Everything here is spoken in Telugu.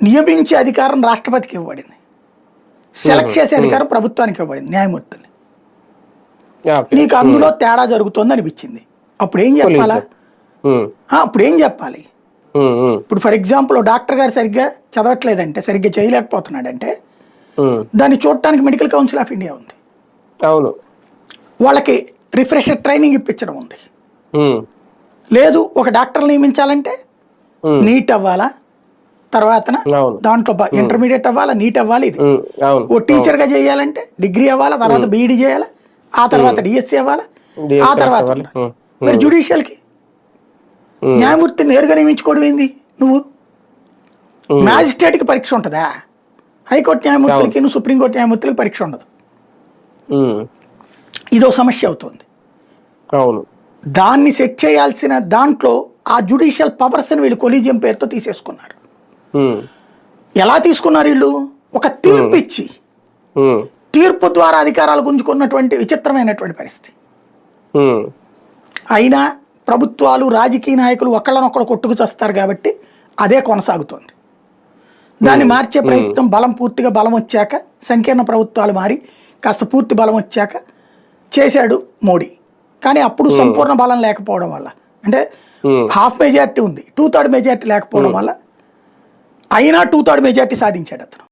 నియమించే అధికారం రాష్ట్రపతికి ఇవ్వబడింది. సెలెక్ట్ చేసే అధికారం ప్రభుత్వానికి ఇవ్వబడింది న్యాయమూర్తులు. నీకు అందులో తేడా జరుగుతుంది అనిపించింది. అప్పుడు ఏం చెప్పాలా? అప్పుడు ఏం చెప్పాలి ఇప్పుడు ఫర్ ఎగ్జాంపుల్ డాక్టర్ గారు సరిగ్గా చదవట్లేదంటే సరిగ్గా చేయలేకపోతున్నాడంటే దాన్ని చూడటానికి మెడికల్ కౌన్సిల్ ఆఫ్ ఇండియా ఉంది. అవును. వాళ్ళకి రిఫ్రెషర్ ట్రైనింగ్ ఇప్పించడం ఉంది. లేదు ఒక డాక్టర్ నియమించాలంటే నీట్ అవ్వాలా? తర్వాత. దాంట్లో ఇంటర్మీడియట్ అవ్వాలా నీట్ అవ్వాలి ఇది. ఓ టీచర్గా చేయాలంటే డిగ్రీ అవ్వాలా తర్వాత బీఈడి చేయాలా ఆ తర్వాత డిఎస్సి అవ్వాలా ఆ తర్వాత మరి జ్యుడిషియల్కి ఉమ్, న్యాయమూర్తి నేరుగా నియమించుకోవడం ఏంది నువ్వు? ఉమ్, మ్యాజిస్ట్రేట్కి పరీక్ష ఉంటుందా? హైకోర్టు న్యాయమూర్తులకి నువ్వు సుప్రీంకోర్టు న్యాయమూర్తులకి పరీక్ష ఉండదు. ఇదో సమస్య అవుతుంది. అవును. దాన్ని సెట్ చేయాల్సిన దాంట్లో ఆ జ్యుడిషియల్ పవర్స్ని వీళ్ళు కొలీజియం పేరుతో తీసేసుకున్నారు. ఎలా తీసుకున్నారు వీళ్ళు? ఒక తీర్పు ఇచ్చి. తీర్పు ద్వారా అధికారాలు గుంజుకున్నటువంటి విచిత్రమైనటువంటి పరిస్థితి. అయినా ప్రభుత్వాలు రాజకీయ నాయకులు ఒకళ్ళనొక్కడు కొట్టుకు చేస్తారు కాబట్టి అదే కొనసాగుతోంది. దాన్ని మార్చే ప్రయత్నం బలం పూర్తిగా బలం వచ్చాక సంకీర్ణ ప్రభుత్వాలు మారి కాస్త పూర్తి బలం వచ్చాక చేశాడు మోడీ. కానీ అప్పుడు సంపూర్ణ బలం లేకపోవడం వల్ల అంటే హాఫ్ మెజారిటీ ఉంది టూ థర్డ్ మెజారిటీ లేకపోవడం వల్ల అయినా టూ థర్డ్ మెజార్టీ సాధించాడు అతను.